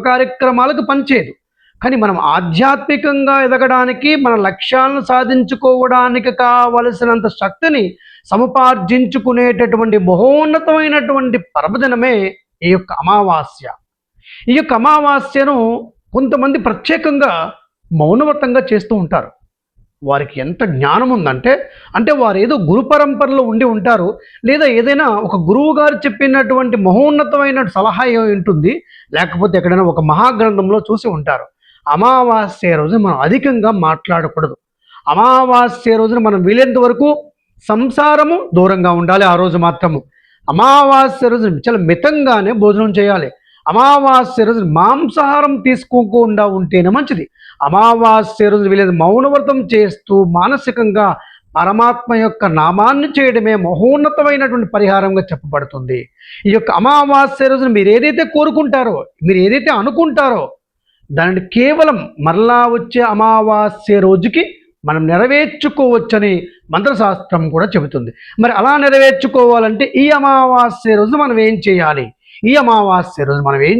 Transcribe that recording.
కార్యక్రమాలకు పనిచేయదు. కానీ మనం ఆధ్యాత్మికంగా ఎదగడానికి మన లక్ష్యాలను సాధించుకోవడానికి కావలసినంత శక్తిని సముపార్జించుకునేటటువంటి మహోన్నతమైనటువంటి పర్వదినమే ఈ యొక్క అమావాస్య. ఈ యొక్క అమావాస్యను కొంతమంది ప్రత్యేకంగా మౌనవ్రతంగా చేస్తూ ఉంటారు. వారికి ఎంత జ్ఞానం ఉందంటే అంటే వారు ఏదో గురు పరంపరలో ఉండి ఉంటారు లేదా ఏదైనా ఒక గురువు గారు చెప్పినటువంటి మహోన్నతమైన సలహా ఏమి ఉంటుంది లేకపోతే ఎక్కడైనా ఒక మహాగ్రంథంలో చూసి ఉంటారు. అమావాస్య రోజు మనం అధికంగా మాట్లాడకూడదు. అమావాస్య రోజున మనం వీలైనంత వరకు సంసారము దూరంగా ఉండాలి ఆ రోజు మాత్రము. అమావాస్య రోజు చాలా మితంగానే భోజనం చేయాలి. అమావాస్య రోజు మాంసాహారం తీసుకోకుండా ఉంటేనే మంచిది. అమావాస్య రోజు వీళ్ళది మౌనవ్రతం చేస్తూ మానసికంగా పరమాత్మ యొక్క నామాన్ని చేయడమే మహోన్నతమైనటువంటి పరిహారంగా చెప్పబడుతుంది. ఈ యొక్క అమావాస్య రోజున మీరు ఏదైతే కోరుకుంటారో మీరు ఏదైతే అనుకుంటారో దానిని కేవలం మరలా వచ్చే అమావాస్య రోజుకి మనం నెరవేర్చుకోవచ్చని మంత్రశాస్త్రం కూడా చెబుతుంది. మరి అలా నెరవేర్చుకోవాలంటే ఈ అమావాస్య రోజు మనం ఏం చేయాలి? ఈ అమావాస్య రోజు మనం ఏం